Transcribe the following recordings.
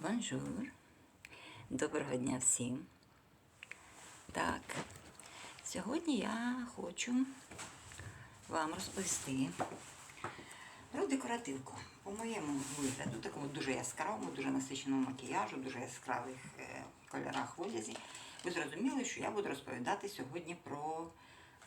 Бонжур. Доброго дня всім. Так, сьогодні я хочу вам розповісти про декоративку. По моєму вигляду, такому дуже яскравому, дуже насиченому макіяжу, дуже яскравих е, кольорах в одязі. Ви зрозуміли, що я буду розповідати сьогодні про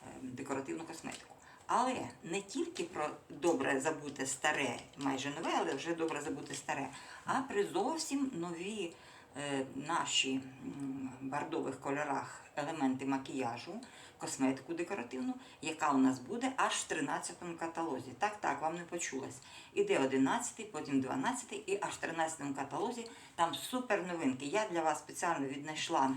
е, декоративну косметику. Але не тільки про добре забуте старе, майже нове, але вже добре забуте старе, а при зовсім нові е, наші м, бардових кольорах елементи макіяжу, косметику декоративну, яка у нас буде аж в 13-му каталозі. Так, так, вам не почулось. Іде 11, потім 12 і аж в 13-му каталозі там супер новинки. Я для вас спеціально віднайшла.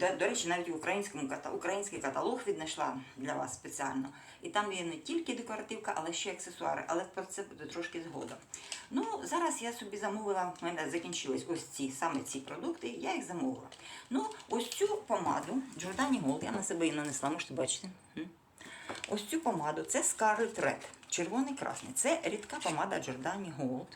До, до речі, навіть в українському український каталог віднайшла для вас спеціально. І там є не тільки декоративка, але ще аксесуари. Але про це буде трошки згодом. Ну, зараз я собі замовила, в мене закінчились ось ці саме ці продукти, я їх замовила. Ну, ось цю помаду Giordani Gold, я на себе її нанесла, можете бачити. Ось цю помаду це Scarlet Red, червоний красний. Це рідка помада Giordani Gold.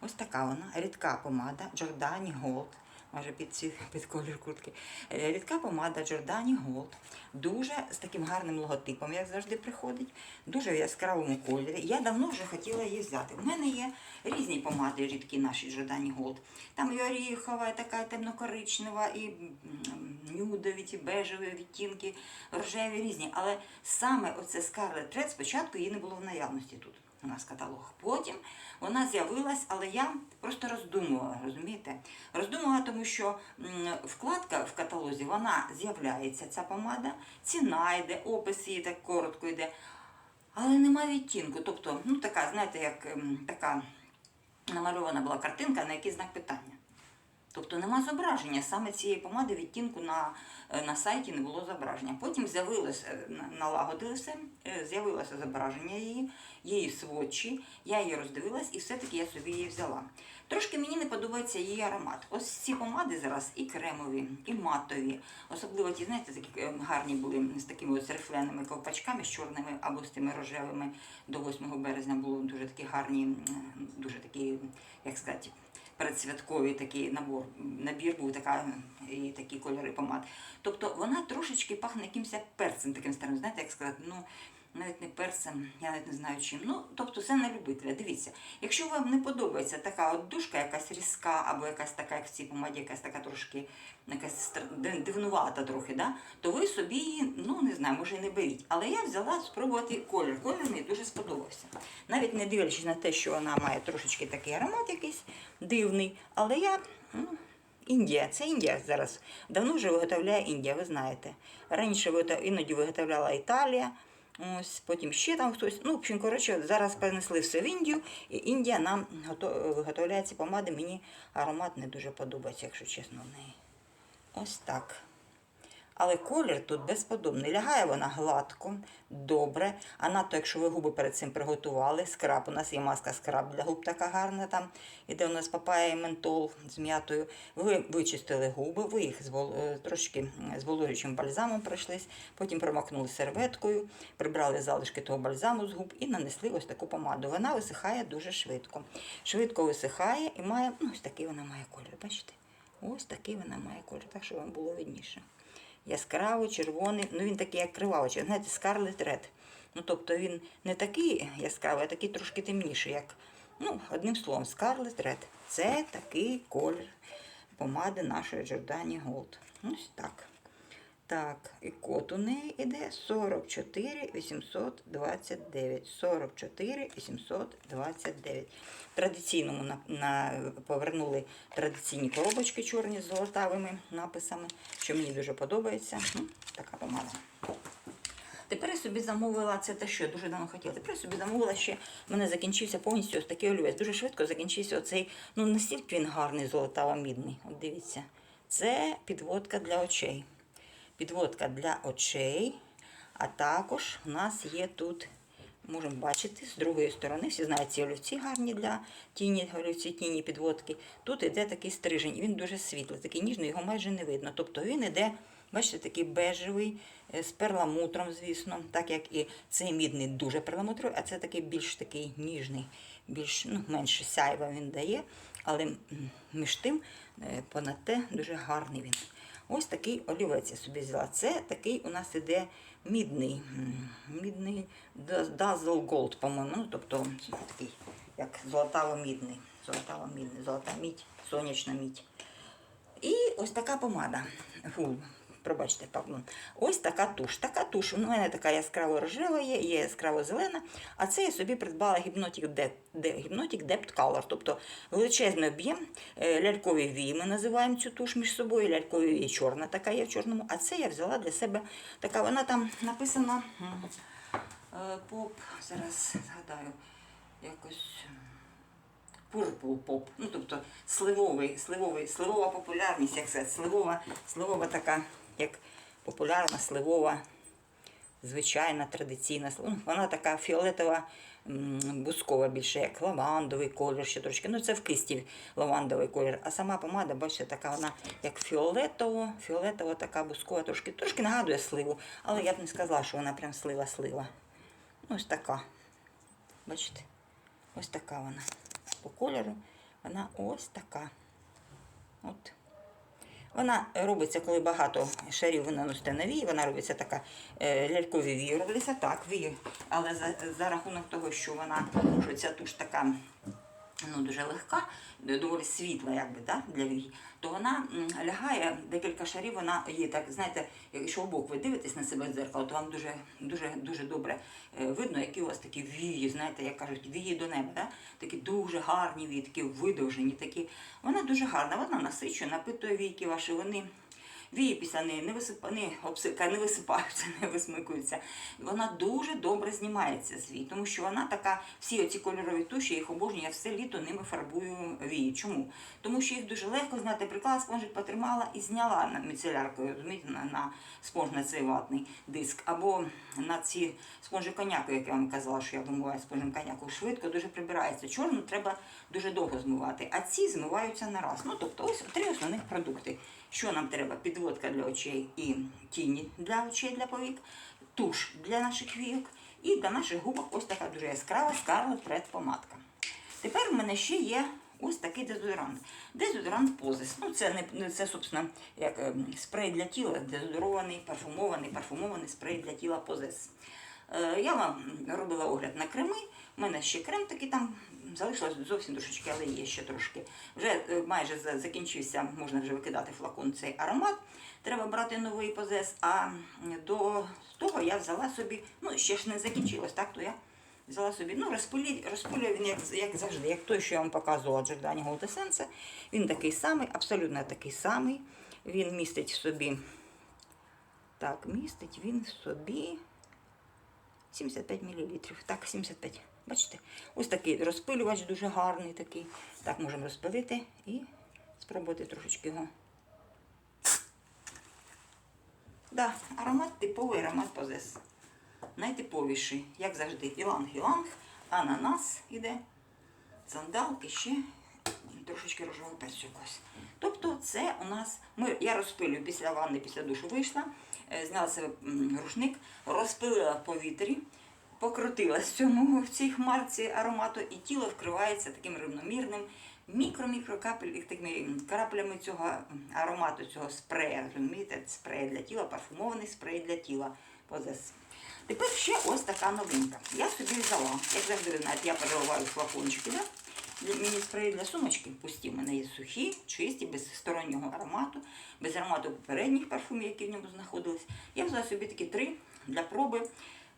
Ось така вона, рідка помада Giordani Gold. Може під, ці, під колір куртки. Е, Рідка помада Giordani Gold. Дуже з таким гарним логотипом, як завжди приходить. Дуже в яскравому кольорі. Я давно вже хотіла її взяти. У мене є різні помади рідкі наші Giordani Gold. Там і оріхова, і така темнокоричнева, і нюдові, ті бежеві відтінки, рожеві різні. Але саме оце Scarlet Red спочатку її не було в наявності тут. У нас каталог. Потім вона з'явилась, але я просто роздумувала, розумієте? Роздумувала, тому що вкладка в каталозі вона з'являється, ця помада, ціна йде, опис її так коротко йде, але нема відтінку. Тобто, ну така, знаєте, як така намальована була картинка, на який знак питання. Тобто нема зображення. Саме цієї помади відтінку на, е, на сайті не було зображення. Потім з'явилося, е, на- налагодили все, е, з'явилося зображення її, її сводчі, я її роздивилась і все-таки я собі її взяла. Трошки мені не подобається її аромат. Ось ці помади зараз і кремові, і матові. Особливо ті, знаєте, такі е, гарні були з такими ось рифленими ковпачками, з чорними або з тими рожевими. До 8 березня було дуже такі гарні, дуже такі, як сказати, передсвятковий такий набор, набір був така, і такі кольори помад. Тобто вона трошечки пахне якимось перцем таким старим, знаєте, як сказати, ну навіть не перцем, я навіть не знаю чим. Ну, тобто це на любителя. Дивіться, якщо вам не подобається така от душка, якась різка, або якась така, як в цій помаді, якась така трошки якась дивнувата трохи, да? то ви собі її, ну не знаю, може і не беріть. Але я взяла спробувати колір. Колір мені дуже сподобався. Навіть не дивлячись на те, що вона має трошечки такий аромат якийсь дивний, але я. Ну, Індія, це Індія зараз. Давно вже виготовляє Індія, ви знаєте. Раніше іноді виготовляла Італія, ось потім ще там хтось. Ну, в общем, коротше, зараз перенесли все в Індію, і Індія нам гото- виготовляє ці помади. Мені аромат не дуже подобається, якщо чесно, в неї. Ось так. Але колір тут безподобний. Лягає вона гладко, добре. А надто, якщо ви губи перед цим приготували, скраб. У нас є маска скраб для губ така гарна там. Іде у нас папая і ментол з м'ятою. Ви вичистили губи, ви їх звол... е, трошки зволожуючим бальзамом пройшлись, потім промокнули серветкою, прибрали залишки того бальзаму з губ і нанесли ось таку помаду. Вона висихає дуже швидко. Швидко висихає і має, ну, ось такий вона має колір. Бачите? Ось такий вона має колір, так що вам було видніше яскраво червоний, ну він такий, як кривавочка, знаєте, Scarlet Red. Ну, тобто він не такий яскравий, а такий трошки темніший, як, ну, одним словом, Scarlet Red. Це такий колір помади нашої Giordani Gold. Ось так. Так, і код у неї іде 44 829. 44 829. Традиційному на, на, повернули традиційні коробочки чорні з золотавими написами, що мені дуже подобається. Ну, така помада. Тепер я собі замовила це те, що я дуже давно хотіла. Тепер я собі замовила ще, в мене закінчився повністю ось такий олівець. Дуже швидко закінчився оцей, ну настільки він гарний, золотаво-мідний. От дивіться. Це підводка для очей. Підводка для очей. А також у нас є тут, можемо бачити, з другої сторони, всі знають ці олівці гарні для тіні, олівці тіні підводки. Тут іде такий стрижень, він дуже світлий, такий ніжний, його майже не видно. Тобто він іде, бачите, такий бежевий, е, з перламутром, звісно, так як і цей мідний дуже перламутровий, а це такий більш такий ніжний, більш ну, менше сяйва він дає, але між тим, е, понад те, дуже гарний він. Ось такий олівець я собі взяла. Це такий у нас іде мідний, мідний Dazzle Gold, по-моєму. Ну, тобто такий, як золотаво-мідний. Золотаво-мідний, золота мідь, сонячна мідь. І ось така помада. Фу, пробачте, пардон. Ось така туш. Така туш. У мене така яскраво рожева є, є яскраво зелена. А це я собі придбала гіпнотік Depth, Color. Тобто величезний об'єм, е, лялькові вії. Ми називаємо цю туш між собою. Лялькові вії чорна така є в чорному. А це я взяла для себе така. Вона там написана е, поп. Зараз згадаю якось. Purple Pop, ну тобто сливовий, сливовий, сливова популярність, як це, сливова, сливова така, як популярна, сливова, звичайна, традиційна. слив- ну, Вона така фіолетова, бускова більше, як лавандовий колір, ще трошки. Ну це в кисті лавандовий колір. А сама помада, бачите, така вона як фіолетово, фіолетова така бускова, трошки, трошки нагадує сливу, але я б не сказала, що вона прям слива-слива. Ось така. Бачите? Ось така вона. По кольору вона ось така. От. Вона робиться, коли багато шарів ви наносите на вій, вона робиться така е, лялькові вії робляться так, вії. Але за, за рахунок того, що вона, що ця туш така ну, дуже легка, доволі світла, якби, да, для вій, то вона лягає декілька шарів, вона є так, знаєте, якщо обок ви дивитесь на себе в дзеркало, то вам дуже дуже дуже добре е, видно, які у вас такі вії, знаєте, як кажуть, вії до неба. Да? Такі дуже гарні вії, такі видовжені, такі. Вона дуже гарна, вона насичує, напитує війки ваші, вони. Вії після не висипа, обсика, не висипаються, не висмикуються. Вона дуже добре знімається з тому що вона така, всі оці кольорові туші, їх обожнюю, я все літо ними фарбую вії. Чому? Тому що їх дуже легко зняти, приклала спонжик, потримала і зняла міцеляркою, розумієте, на, на спонж на цей ватний диск. Або на ці спонжі коняку, як я вам казала, що я вимиваю спонжем коняку, швидко дуже прибирається. Чорну треба дуже довго змивати, а ці змиваються на раз. Ну, тобто ось три основних продукти. Що нам треба? Підводка для очей і тіні для очей, для повік, туш для наших війок і для наших губок ось така дуже яскрава Scarlet Red помадка. Тепер в мене ще є ось такий дезодорант. Дезодорант позис. Ну, це не це, собственно, як ем, спрей для тіла, дезодорований, парфумований, парфумований спрей для тіла позис. Е, Я вам робила огляд на креми. У мене ще крем такий там залишилось зовсім трошечки, але є ще трошки. Вже е, майже закінчився, можна вже викидати флакон цей аромат. Треба брати новий позес. А до того я взяла собі, ну ще ж не закінчилось, так то я взяла собі. Ну, розпилі, він як, як завжди, як той, що я вам показувала Джордані Essence. Він такий самий, абсолютно такий самий. Він містить в собі. Так, містить він в собі 75 мл. Так, 75. Бачите? Ось такий розпилювач дуже гарний такий. Так, можемо розпилити і спробувати трошечки його. Да, аромат типовий аромат позес. Найтиповіший, як завжди, іланг-іланг, ананас іде, сандалки ще трошечки рожевого перцю якось. Тобто це у нас, ми, я розпилюю після ванни, після душу вийшла, е, зняла себе рушник, розпилила в повітрі, покрутилась в цьому в цій хмарці аромату, і тіло вкривається таким рівномірним мікро-мікро капель- такими краплями цього аромату, цього спрея. Розумієте, спрей для тіла, парфумований спрей для тіла. Тепер ще ось така новинка. Я собі взяла, як завжди знаєте, я переливаю флакончики. Да? Міні спреї для сумочки пусті. У мене є сухі, чисті, без стороннього аромату, без аромату попередніх парфумів, які в ньому знаходились. Я взяла собі такі три для проби.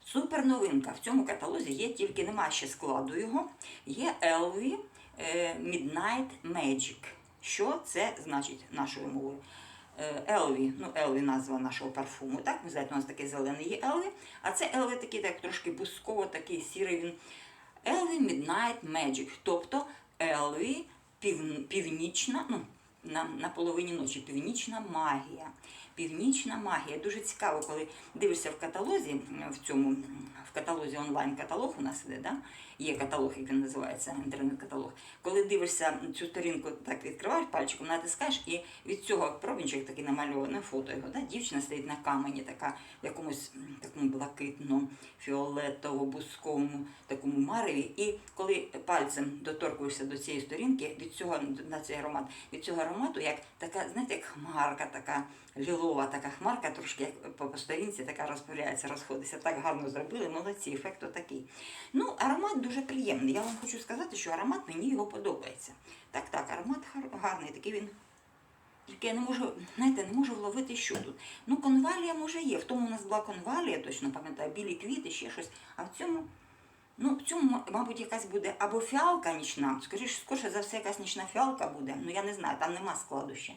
Супер новинка. В цьому каталозі є тільки нема ще складу його. Є Elvi е, Midnight Magic. Що це значить нашою мовою? Елві, ну Елві назва нашого парфуму. Так, ви знаєте, у нас такий зелений є Елві, а це Елві такий, так трошки бусково, такий сірий він. Елві Midnight Magic, тобто Елві пів, північна, ну, на, на половині ночі. Північна магія. Північна магія. Дуже цікаво, коли дивишся в каталозі, в цьому в каталозі онлайн-каталог у нас іде, да? Є каталог, як він називається, інтернет-каталог. Коли дивишся цю сторінку, так відкриваєш пальчиком, натискаєш, і від цього пробничок такий намальований фото його. Да? Дівчина стоїть на камені, така в якомусь такому блакитному, фіолетово-бусковому такому мареві. І коли пальцем доторкуєшся до цієї сторінки, від цього на цей аромат, від цього аромату, як така, знаєте, як хмарка, така лілова, така хмарка, трошки як по, сторінці така розпоряється, розходиться. Так гарно зробили, молодці, ефект отакий. Ну, аромат дуже приємний. Я вам хочу сказати, що аромат мені його подобається. Так, так, аромат гарний, такий він. Тільки я не можу, знаєте, не можу вловити, що тут. Ну, конвалія може є. В тому у нас була конвалія, точно пам'ятаю, білі квіти, ще щось. А в цьому, ну, в цьому, мабуть, якась буде або фіалка нічна, скоріше, скоріше за все, якась нічна фіалка буде. Ну, я не знаю, там нема складу ще.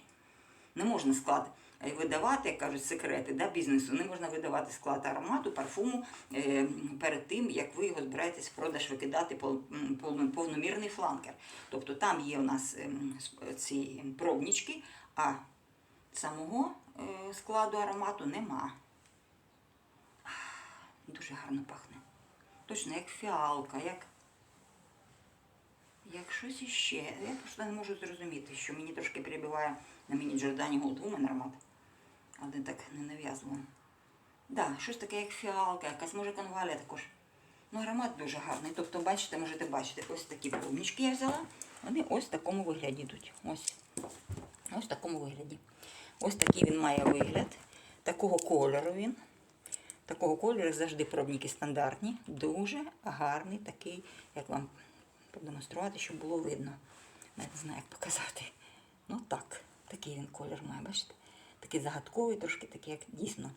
Не можна склад видавати, як кажуть, секрети да, бізнесу. Не можна видавати склад аромату, парфуму е, перед тим, як ви його збираєтесь в продаж викидати повномірний фланкер. Тобто там є у нас ем, ці пробнички, а самого е, складу аромату нема. Дуже гарно пахне. Точно як фіалка, як, як щось іще. Я просто не можу зрозуміти, що мені трошки перебиває на мені Джордані Голд Woman аромат. Але так ненав'язливо. Да, щось таке, як фіалка, якась може конвалія також. Ну, аромат дуже гарний. Тобто, бачите, можете бачити, ось такі пробнички я взяла. Вони ось в такому вигляді йдуть. Ось. Ось в такому вигляді. Ось такий він має вигляд. Такого кольору він. Такого кольору завжди пробники стандартні. Дуже гарний такий, як вам продемонструвати, щоб було видно. Не знаю, як показати. Ну так, такий він колір має, бачите? Такий загадковий, трошки такий, як дійсно.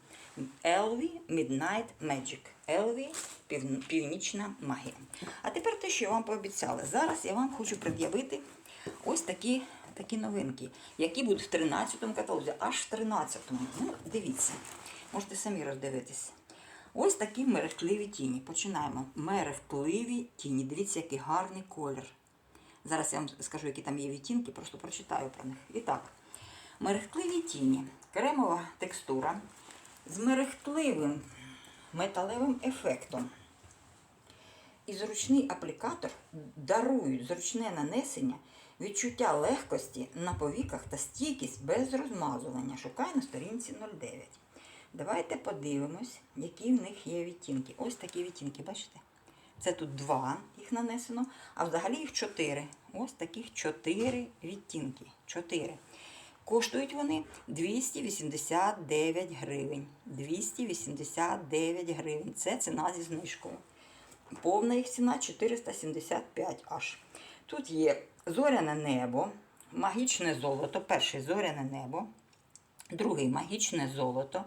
Elvi Midnight Magic. Elvi пів, Північна магія. А тепер те, що я вам пообіцяла. Зараз я вам хочу пред'явити ось такі, такі новинки, які будуть в 13-му каталозі, аж в 13-му. Ну, дивіться, можете самі роздивитися. Ось такі мерехтливі тіні. Починаємо. Мерехтливі тіні. Дивіться, який гарний колір. Зараз я вам скажу, які там є відтінки, просто прочитаю про них. І так, мерехтливі тіні, кремова текстура з мерехтливим металевим ефектом. І зручний аплікатор дарують зручне нанесення, відчуття легкості на повіках та стійкість без розмазування. Шукай на сторінці 09. Давайте подивимось, які в них є відтінки. Ось такі відтінки, бачите? Це тут два їх нанесено, а взагалі їх чотири. Ось таких чотири відтінки. Чотири. Коштують вони 289 гривень. 289 гривень. Це ціна зі знижкою. Повна їх ціна 475 аж. Тут є зоряне небо, магічне золото, перший зоряне небо, другий магічне золото,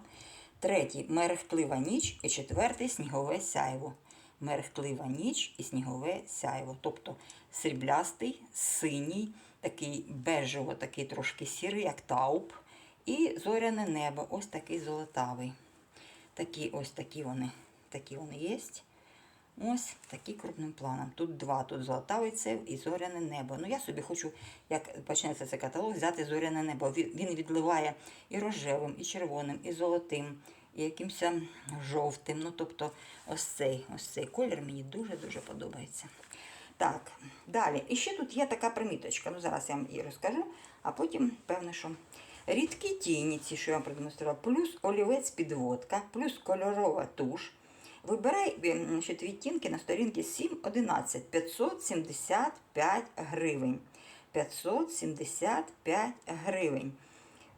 третій мерехтлива ніч і четвертий снігове сяйво. Мерехтлива ніч і снігове сяйво. Тобто сріблястий, синій, такий бежево, такий трошки сірий, як тауп. І зоряне небо, ось такий золотавий. Такі ось такі вони, такі вони є. Ось такі крупним планом. Тут два, тут золотавий цев і зоряне небо. Ну я собі хочу, як почнеться цей каталог, взяти зоряне небо. Він відливає і рожевим, і червоним, і золотим, і якимось жовтим. Ну, тобто, ось цей, ось цей колір мені дуже-дуже подобається. Так, далі. І ще тут є така приміточка. Ну, зараз я вам її розкажу, а потім, певно, що рідкі тіні, ці, що я вам продемонструвала, плюс олівець підводка, плюс кольорова туш. Вибирай значить, відтінки на сторінці 7.11 575 гривень. 575 гривень.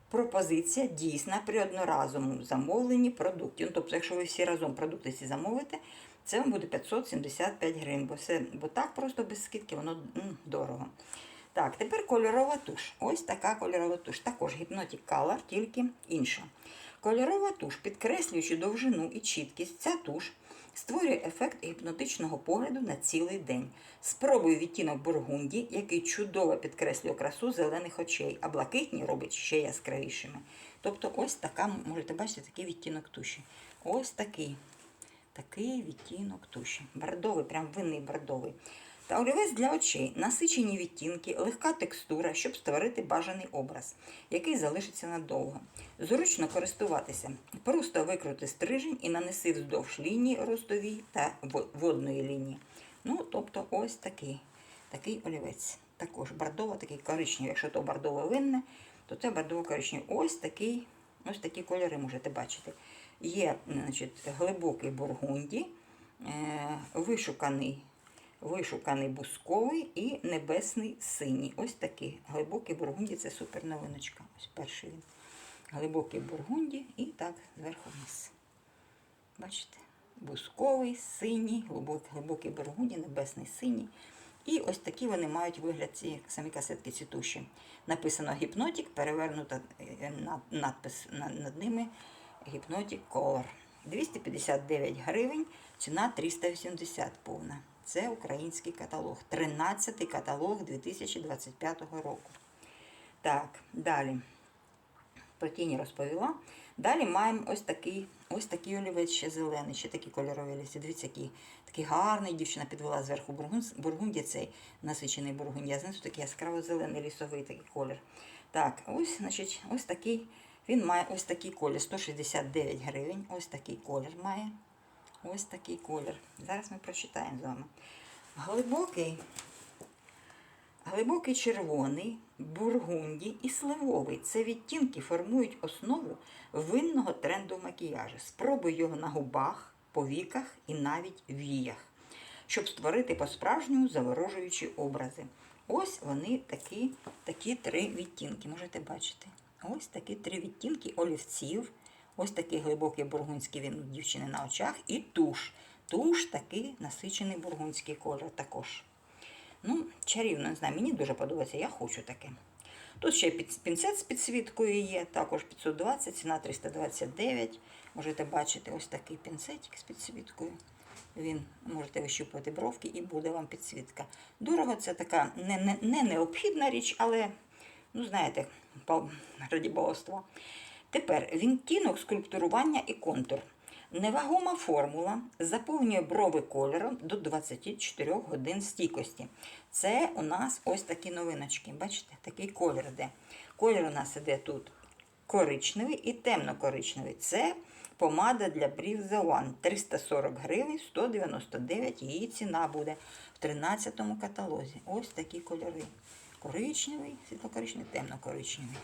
Пропозиція дійсна при одноразовому замовленні продуктів. Ну, тобто, якщо ви всі разом продукти ці замовите, це вам буде 575 гривень, бо, все, бо так просто без скидки воно дорого. Так, тепер кольорова туш. Ось така кольорова туш. Також Hypnotic Color, тільки інша. Кольорова туш, підкреслюючи довжину і чіткість, ця туш створює ефект гіпнотичного погляду на цілий день. Спробуй відтінок бургунді, який чудово підкреслює красу зелених очей, а блакитні робить ще яскравішими. Тобто, ось така, можете бачити, такий відтінок туші. Ось такий. Такий відтінок туші. Бордовий, прям винний бордовий. Та олівець для очей, насичені відтінки, легка текстура, щоб створити бажаний образ, який залишиться надовго. Зручно користуватися. Просто викрути стрижень і нанеси вздовж лінії ростовій та водної лінії. Ну, тобто, ось такий, такий олівець. Також бордово, такий коричневий. Якщо то бордово винне, то це бордово коричневий. Ось такий, ось такі кольори можете бачити. Є значить, глибокий бургунді, е, вишуканий, вишуканий бусковий і небесний синій. Ось такий глибокий бургунді це супер новиночка. Ось перший він. Глибокий бургунді і так зверху вниз. Бачите? Бусковий, синій, глибокий, глибокий бургунді, небесний синій. І ось такі вони мають вигляд ці самі касетки цвітущі. Написано гіпнотік, перевернута е, надпис над ними гіпнотік Color. 259 гривень, ціна 380 повна. Це український каталог. 13-й каталог 2025 року. Так, далі про тіні розповіла. Далі маємо ось такий, ось такий олівець ще зелений, ще такі кольорові олівці. Дивіться, який, такий гарний. Дівчина підвела зверху бургунді, цей насичений бургунді, а знизу такий яскраво зелений лісовий такий колір. Так, ось, значить, ось такий. Він має ось такий колір, 169 гривень. Ось такий колір має. Ось такий колір. Зараз ми прочитаємо з вами. Глибокий Глибокий червоний, бургунді і сливовий це відтінки формують основу винного тренду в макіяжі. Спробуй його на губах, повіках і навіть віях, щоб створити по-справжньому заворожуючі образи. Ось вони такі, такі три відтінки. Можете бачити. Ось такі три відтінки олівців. Ось такий глибокий бургундський він у дівчини на очах і туш. Туш такий насичений бургундський колір також. Ну, чарівно, не знаю, мені дуже подобається, я хочу таке. Тут ще пінцет з підсвіткою є, також 520, ціна 329. Можете бачити ось такий пінцетик з підсвіткою. Він можете вищупувати бровки і буде вам підсвітка. Дорого це така не, не, не необхідна річ, але, ну знаєте, по. Тепер відтінок скульптурування і контур. Невагома формула заповнює брови кольором до 24 годин стійкості. Це у нас ось такі новиночки. Бачите, такий колір іде. Колір у нас іде тут коричневий і темно-коричневий. Це помада для брів One. 340 гривень, 199 її ціна буде в 13 каталозі. Ось такі кольори. Коричневий, світло-коричневий, темно-коричневий.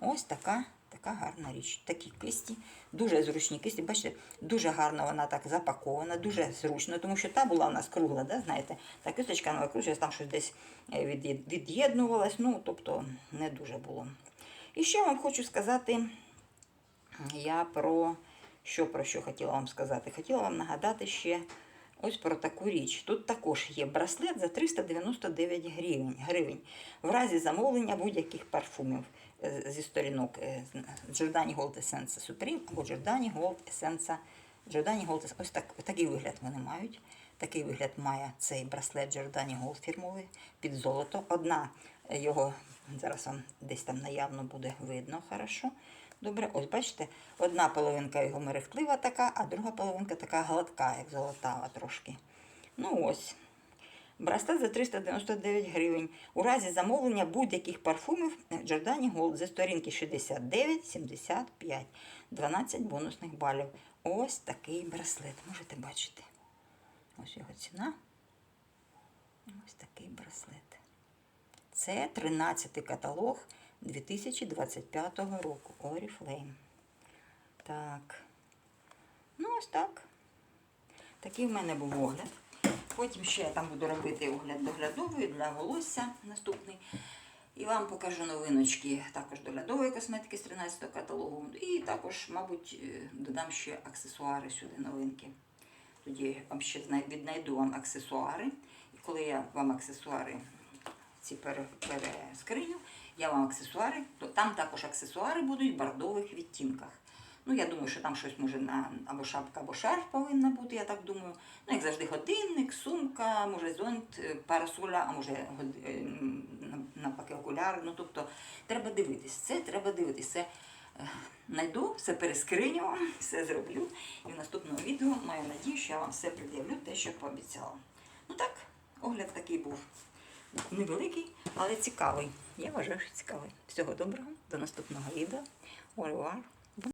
Ось така, така гарна річ. Такі кисті, дуже зручні кисті. Бачите, дуже гарно вона так запакована, дуже зручно, тому що та була у нас кругла, да, знаєте, та кисточка вона там щось десь е, від'єд- від'єднувалось, ну, тобто не дуже було. І ще вам хочу сказати, я про що про що хотіла вам сказати? Хотіла вам нагадати ще ось про таку річ. Тут також є браслет за 399 гривень. В разі замовлення будь-яких парфумів е, зі сторінок е, Giordani Gold Essence Supreme або Giordani Gold Essence. Giordani Gold Essence. Ось так, такий вигляд вони мають. Такий вигляд має цей браслет Giordani Gold фірмовий під золото. Одна його зараз вам десь там наявно буде видно хорошо. Добре, ось бачите, одна половинка його мерехтлива така, а друга половинка така гладка, як золотава трошки. Ну ось. Браслет за 399 гривень. У разі замовлення будь-яких парфумів Giordani Gold зі сторінки 69-75. 12 бонусних балів. Ось такий браслет. Можете бачити. Ось його ціна. Ось такий браслет. Це 13-й каталог 2025 року. Oriflame. Так. Ну, ось так. Такий в мене був огляд. Потім ще я там буду робити огляд доглядовий для волосся наступний. І вам покажу новиночки також доглядової косметики з 13-го каталогу. І також, мабуть, е, додам ще аксесуари сюди новинки. Тоді вам ще віднайду вам аксесуари. І коли я вам аксесуари ці перескриню, я вам аксесуари, то там також аксесуари будуть в бордових відтінках. Ну, я думаю, що там щось може на або шапка, або шарф повинна бути, я так думаю. Ну, як завжди, годинник, сумка, може зонт, е, парасоля, а може е, навпаки окуляри. Ну, тобто, треба дивитись. Це треба дивитись. Це е, найду, все перескриню, все зроблю. І в наступному відео маю надію, що я вам все пред'явлю, те, що пообіцяла. Ну так, Огляд такий був невеликий, але цікавий. Я вважаю, що цікавий. Всього доброго, до наступного відео. Revoir.